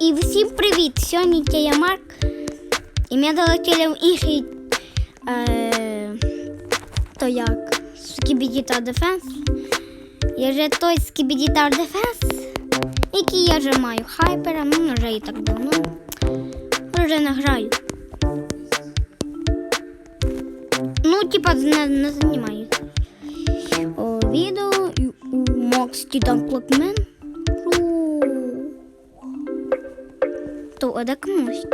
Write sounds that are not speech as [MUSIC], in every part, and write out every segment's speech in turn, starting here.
І всім привіт! Сьогодні я Марк. І ми долетіли в інший. Е, то як? Скібідітар Дефенс. Я вже той Скібідітар Дефенс, який я вже маю хайпера, ну вже і так давно. Вже не граю. Ну, типа, не, не займаю. О, відео у Макс Титан Клокмен. То а де комусь?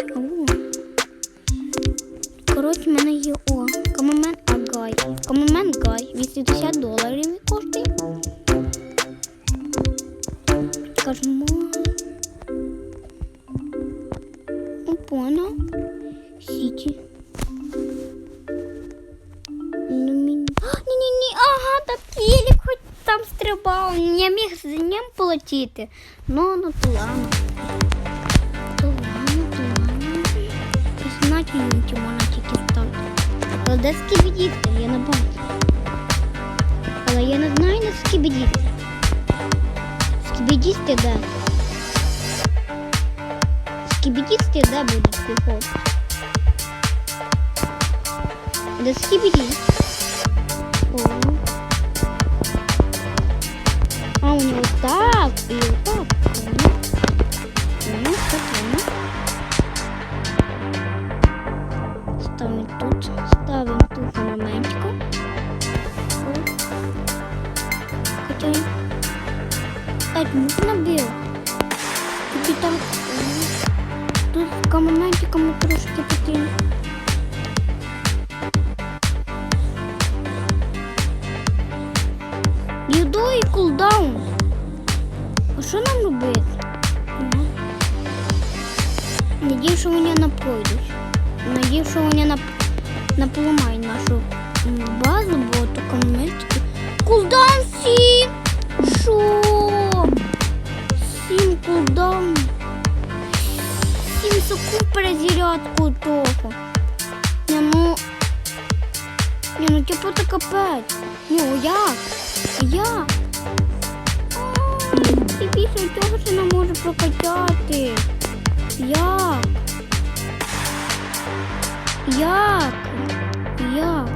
Коротше, в мене є о. Камемен Агай. Камемен Гай. 80 доларів він коштує. Скажемо. Опона. Сіті. Ну. Ні-ні-ні, ага, так Єлік хоч там стрибав. Я міг з ним полетіти. Ну, ну, то ладно. Ладно, то ладно. Знати тільки ставити. Але де скібідісти? Я не бачу. Але я не знаю, де скібідісти. Скібідісти де? Скібідісти де будуть приходити? Де скібідісти? Вони не, не поламають нашу базу, бо то комунальтики. Кулдаун 7! Що? 7 кулдаун. 7 секунд перезарядку того. Не, ну... Не, ну типу то капець. Ну, як? Я. І більше цього ще не можу прокачати. Як? Як? Як?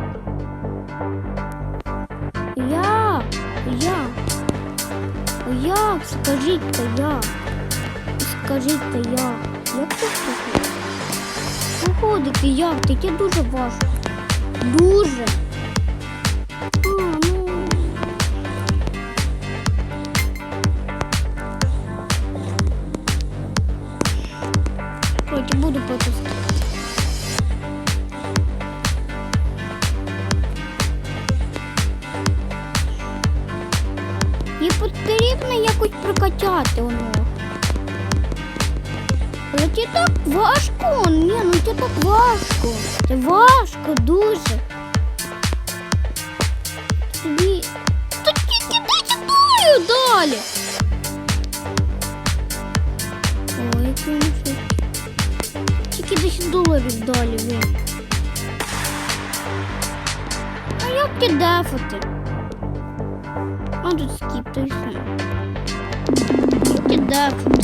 Як? Як? Як? Скажіть то як? Скажіть то як? Як це виходить? Виходити як? Таке дуже важко. Дуже. Читаю далі. Ой, який він швидкий. Тільки 10 доларів далі він. А як ти дефати? А тут скіп, то і все. Як ти дефати?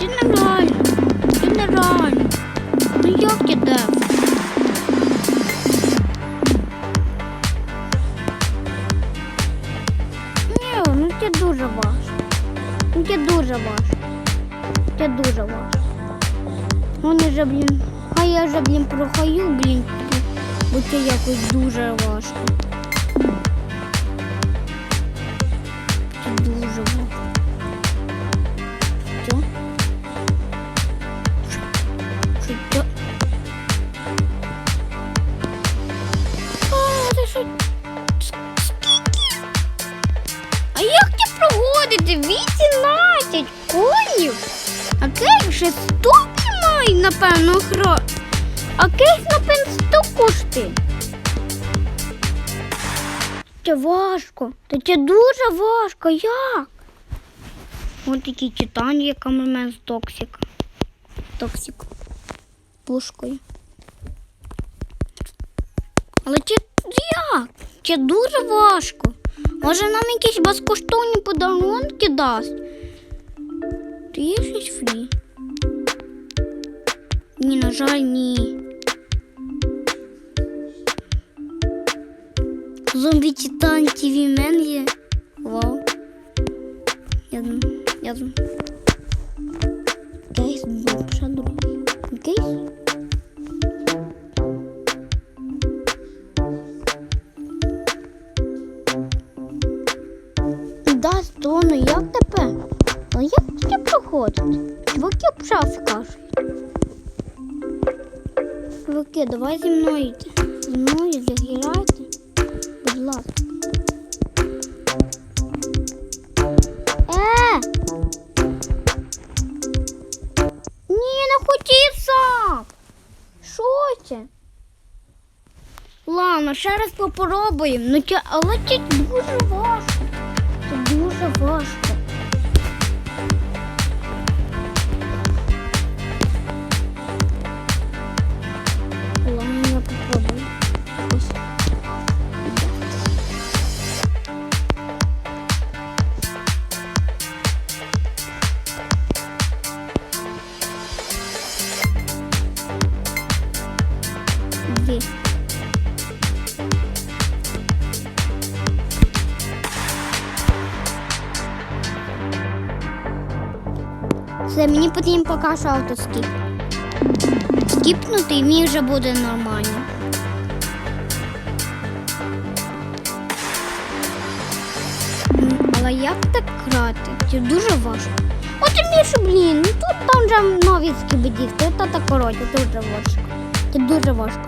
Це нереально. Це нереально. Ну як ти дефати? Дуже важко. Це дуже важко. Вони же, блін. А я же, блін, прохаю, блін, бо це якось дуже важко. Це дуже важко. Що? Що це? А, як це проводити? 18 конів? А кейк вже 100 має, напевно, гро. А кейк, напевно, 100 коштує. Це важко. Та це дуже важко. Як? Ось такий титан є камермен з токсик. Токсик. Пушкою. Але це як? Це дуже важко. Може нам якісь безкоштовні подарунки дасть? Тут є щось фрі? Ні, на жаль, ні. Зомбі Титан ТВ Мен є. Вау. Я думаю, я думаю. Чуваки обшався кажуть. Чуваки, давай зі мною йти. Зі мною заграйте. Будь ласка. Е! Ні, не хотів сам. Що це? Ладно, ще раз попробуємо. Ну, але це дуже важко. Це дуже важко. Все, мені потрібно автоскіп. Скіпнути і мені вже буде нормально. Але як так грати? Це дуже важко. От і більше, блін, ну тут там вже нові скібедівки, то так коротше, дуже важко. Це дуже важко.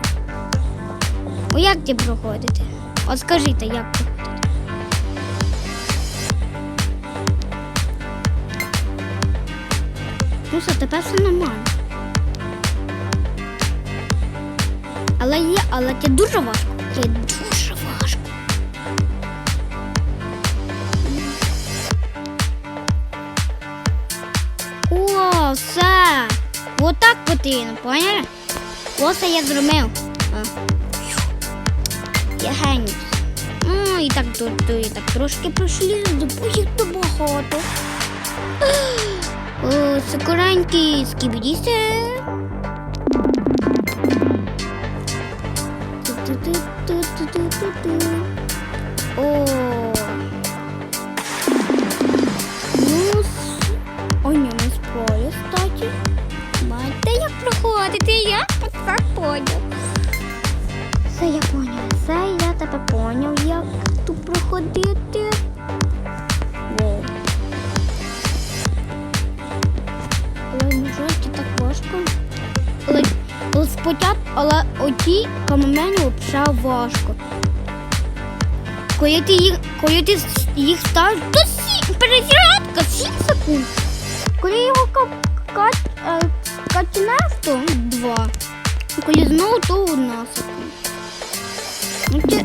О, як це проходити? От скажіть, як це? Ну все, тепер все нормально. Але є, але це дуже важко. Це дуже важко. О, все. Отак потрібно, поняли? Ось я зробив. Я геній. Ну, і так тут, і так трошки пройшли, їх багато. О, сокоранькі скібідісе. Ту-ту-ту-ту-ту-ту-ту. О. Ну, Ой, не, не спорю, кстати. Бачите, як проходити, я так поняв. Все я поняв, все я тебе поняв, як тут проходити. Спочатку, але оті камені взагалі важко. Коли ти їх, коли ти їх ставиш, то сі, перезарядка 7 секунд. Коли його е, качнеш, то 2. Коли знову, то 1 секунда. Ну це,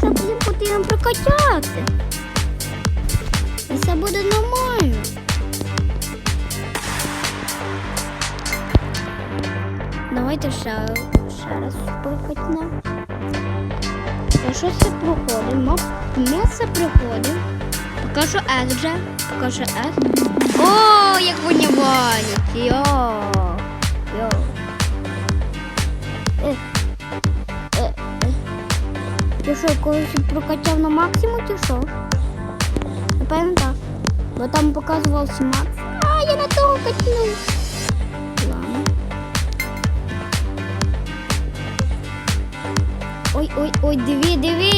це ще потрібно прокачати. І все буде нормально. Давайте ще, ще раз. Та що це проходимо? Ми це що С вже. Що С. О, як вони валять. Йо. Йо. Е. Е, е. Ти що, когось прокачав на максимум чи що? Напевно так. Бо там показувався макс. А, я на того качнув. Ой, ой, ой, диви, диви,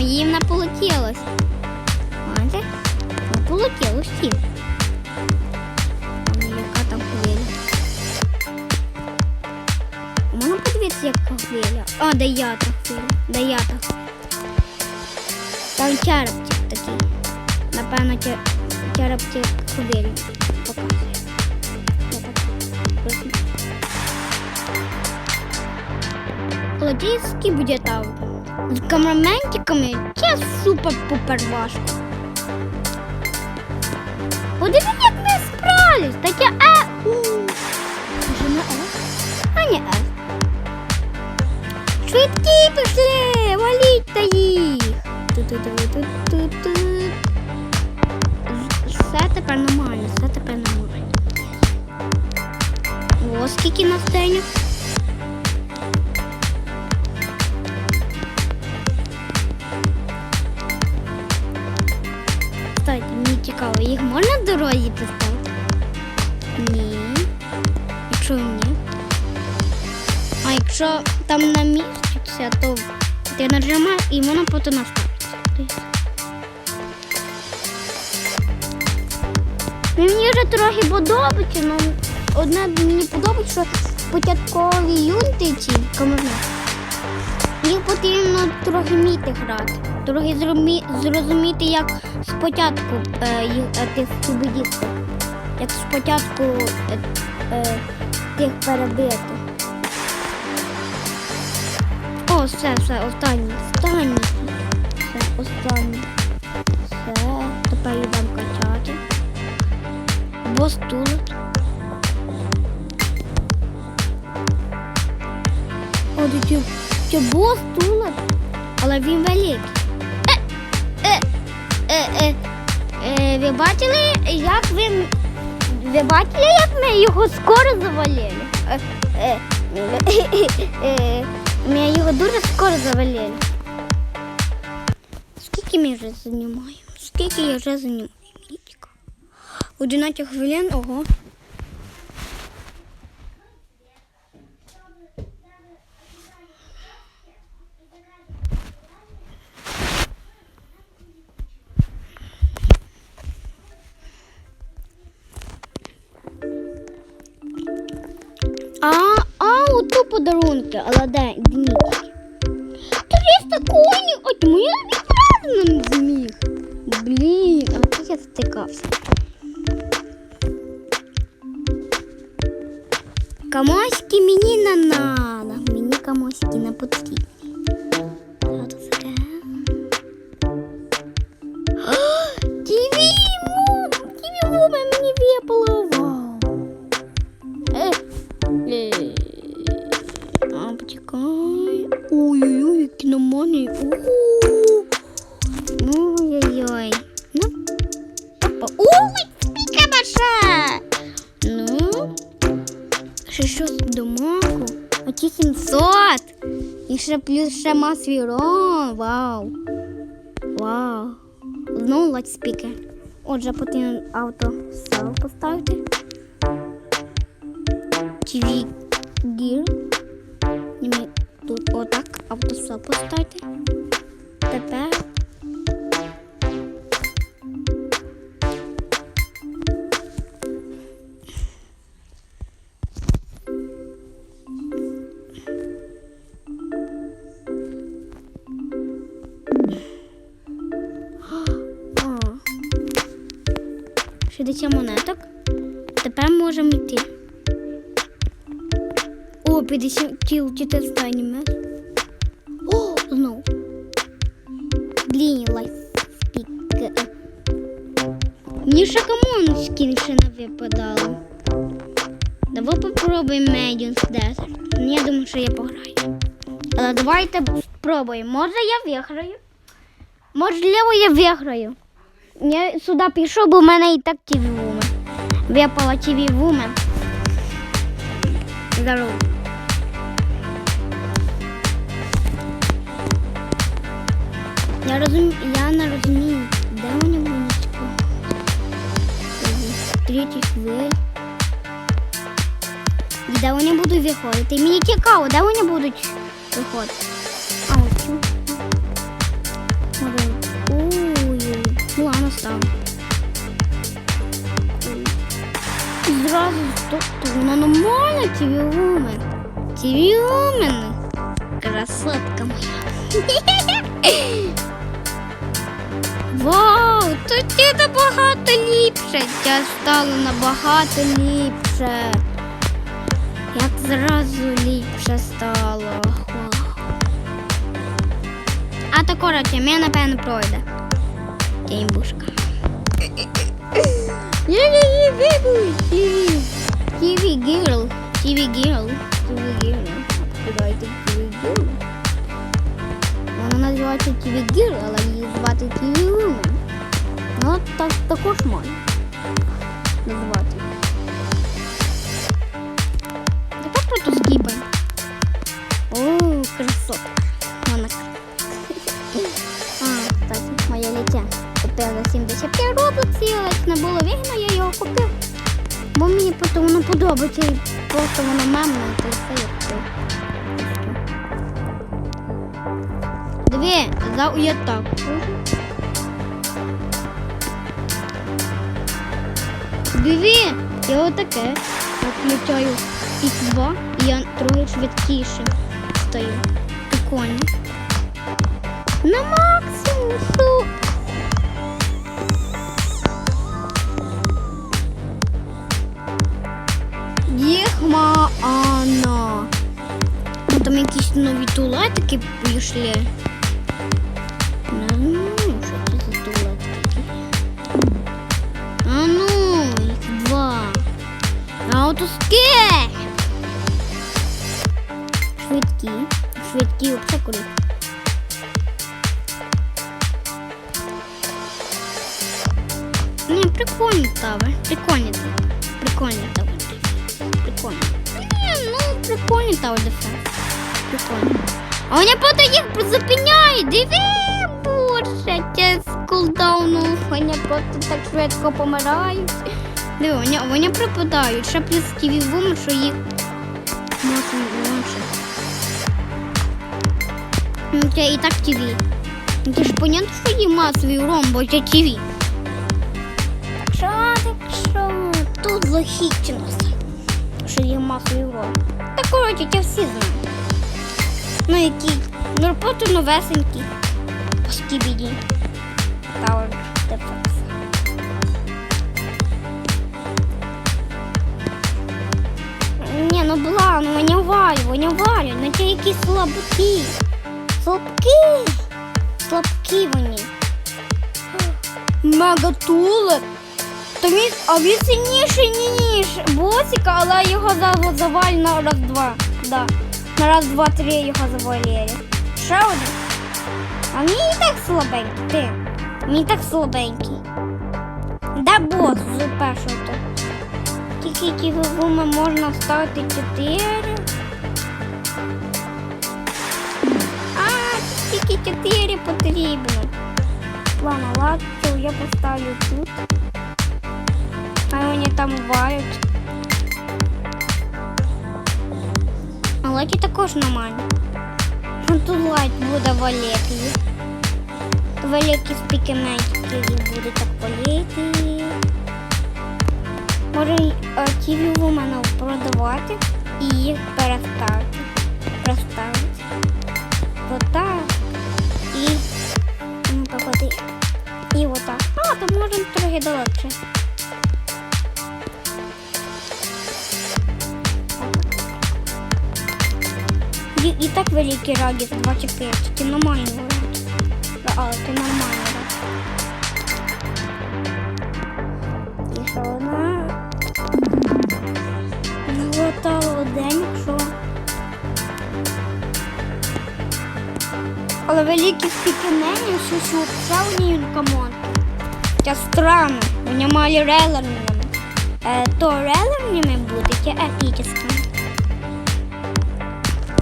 їм не полетілось. Бачите? Не полетілось всім. Яка там хвиля. Можна подивитися, яка хвиля? А, де я та хвиля, де я та. Там черепчик такий. Напевно, чер- черепчик хвилі Лодійський буде там. З камераментиками це супер-пупер важко. Подиви, як ми справились. Таке е. У. Може не Е? А не Е. Швидкі пішли, валіть та їх. Все тепер нормально, все тепер нормально. О, скільки на сцені. Цікаво, їх можна дорозі поставити? Ні. Якщо ні. А якщо там наміститься, то ти нажимаєш і воно потім наставиться. Мені вже трохи подобається, але одне мені подобається, що початкові юнти ці комарни, їх потрібно трохи вміти грати. Трохи зрозуміти, як спочатку е, е, тих кубидістів, як спочатку е, тих перебити. О, все, все, останній, останній. Все, останній. Все, тепер йдемо качати. Бос тут. О, це бос тут, але він великий. Е, е, е, ви бачили, як він. Ви бачили, як ми його скоро завалили? Е, е, ми його дуже скоро завалили. Скільки ми вже знімаємо? Скільки я вже знімаю? Мені 11 хвилин, ого. Подарунки, але де днічки. 300 коїнів, от моя відразу не зміг. Блін, а тут я затикався. Камоськи мені не надо, мені камоськи не потрібні. На мене. Ой-ой-ой. Ну, опа. Ой, спіка наша. Ну, ще щось до маку. Оті 700. І ще плюс ще масвірон. Вау. Вау. Знову лайтспікер. Отже, потрібно авто сел поставити. TV Gear. Тут отак автосел поставити. Тепер. 60 монеток. Тепер можемо йти. О, 50 кіл 400 аніме. Випадало. Давай попробуємо Medium Desert. Я думаю, що я пограю. Але давайте спробуємо. Може я виграю? Можливо, я виграю. Я сюди пішов, бо в мене і так TV Woman. Випала TV Woman. Здорово. Я розумію, я не розумію, Третій хвиль. І де вони будуть виходити? Мені цікаво, де вони будуть виходити. А, ось цю. Може. Ой, ну ладно, став. І Зразу тут воно нормально, TV Woman. TV Woman. Красотка моя. [LAUGHS] Вау, Є набагато ліпше. Це стало набагато ліпше. Як зразу ліпше стало. А то коротше, ми напевно пройде. Тіві. Тіві гірл. Тіві гірл. Тіві гірл. Кидайте тіві гірл. Вона називається TV Gear, але її звати TV Woman. Воно так також може називати. Давай просто згибаємо. О, красот. Вона [LAUGHS] А, так, моя літя. Купила 75 роблоксів, як не було вигідно, я його купив. Бо мені просто воно подобається і просто воно мемне, то все як то. Диви, за я. Диви, я отаке. Включаю X2 і я трохи швидкіше стаю. Прикольно. На максимум, що? Єхмаана. Там якісь нові туалетики пішли. Швидкі. Швидкі, оце куди. Не, прикольні тави. Прикольні тави. Прикольні тави. Прикольно. Ні, ну прикольні тави дефенс. Прикольно. А вони потім їх зупиняють. Диви, боже, це з кулдауну. Вони просто так швидко помирають. Диви, вони, вони пропадають. Ще плюс Woman, що їх можна лучше. Ну, Це і так. Ну, Ти ж понятно, що є масовий урон, бо це ТВ. Так що, так тут захищено все що є масовий урон. Та коротше, це всі знають. Ну які, ну просто новесенькі. По скібіді. Tower Defense. Ні, ну бла, ну вони валю, вони валю, ну це якісь слабкі. Слабкі. Слабкі вони. Мегатулик. То він, а він сильніший, ніж босика, але його за- на раз-два. Да. На раз-два-три його завалили. Ще один. А мені і так слабенький, ти. Мені так слабенький. Де бос з першого то? Тільки ті гуми можна ставити чотири. А, тільки чотири потрібно. Ладно, ладно, я поставлю тут. А вони там валять. А лайки також нормально. Ну, Тут лайк буде валити. Великі спікеметики будуть так валити. Може е, ті у мене продавати і їх переставити. Переставити. Отак. І ну, так от і, отак. А, то можемо трохи далече. І, і так великий радіус 24, тільки нормально. Але ти нормально Але великі спікінені що це у ній странно, вони мали релерними. Е, то буде, це епічними.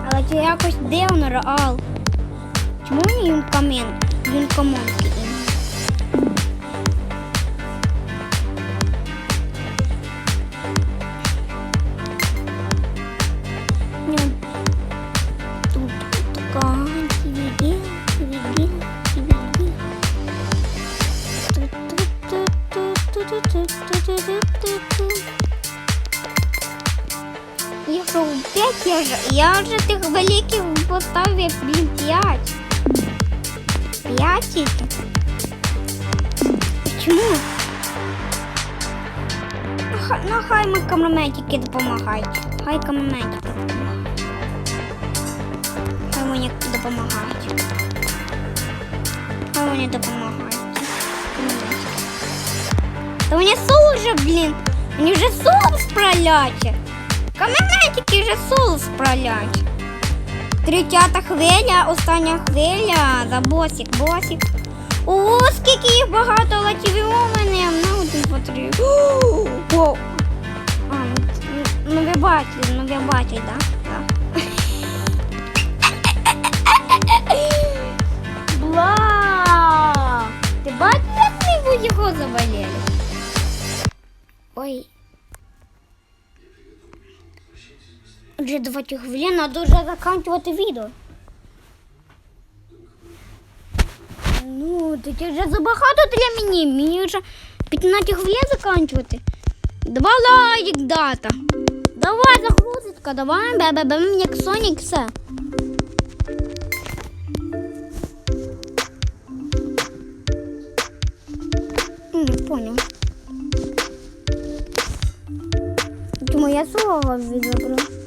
Але це якось дивно реал. Чому не юнкамен? Юнкамонки Їх п'ять, я вже, я вже тих великих поставив, блін, п'ять. П'ять тільки. Чому? Ну, хай ми камераметики допомагають. Хай камераметики допомагають. Хай мені допомагають. Хай мені допомагають. Мені соло вже, блін. Мені вже соло справляться. Каменетики вже соло справлять. Тридцята хвиля, остання хвиля, за босик, босик. О, скільки їх багато латів у мене. Ну, один, два, три. О, А, ну, ну ви бачили, ну ви бачите, да? Да. Бла! Ти бачиш, як ми його завалили? Ой. Вже 20 хвилин, надо вже закінчувати відео. Ну, таке вже забагато для мені. Мені вже 15 хвилин закінчувати. Давай лайк дата. Давай загрузочка, давай, бе-бе-бе, як Сонік все. Думаю, я слово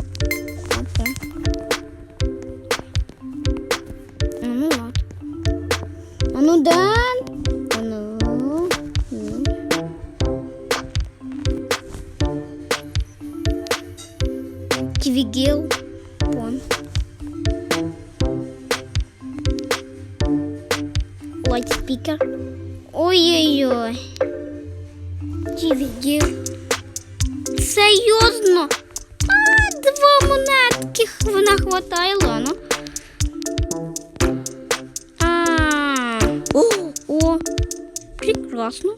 два монетки вона хватає, ладно. А, о, о, прекрасно.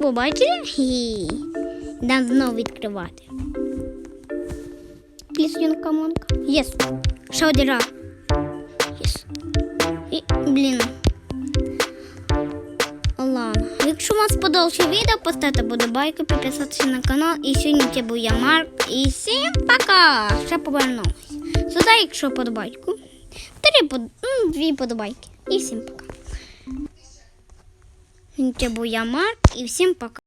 Ви бачили? Хі. Знову відкривати. Пісенька монка. Єс. Ще. Єс. І, блін. Вам сподобалося відео, поставте подобайку, підписатися на канал. І сьогодні це був я Марк. І всім пока! Ще повернулася. Сюди, якщо подобайку. Три под... дві подобайки. І всім пока. Це був я Марк і всім пока.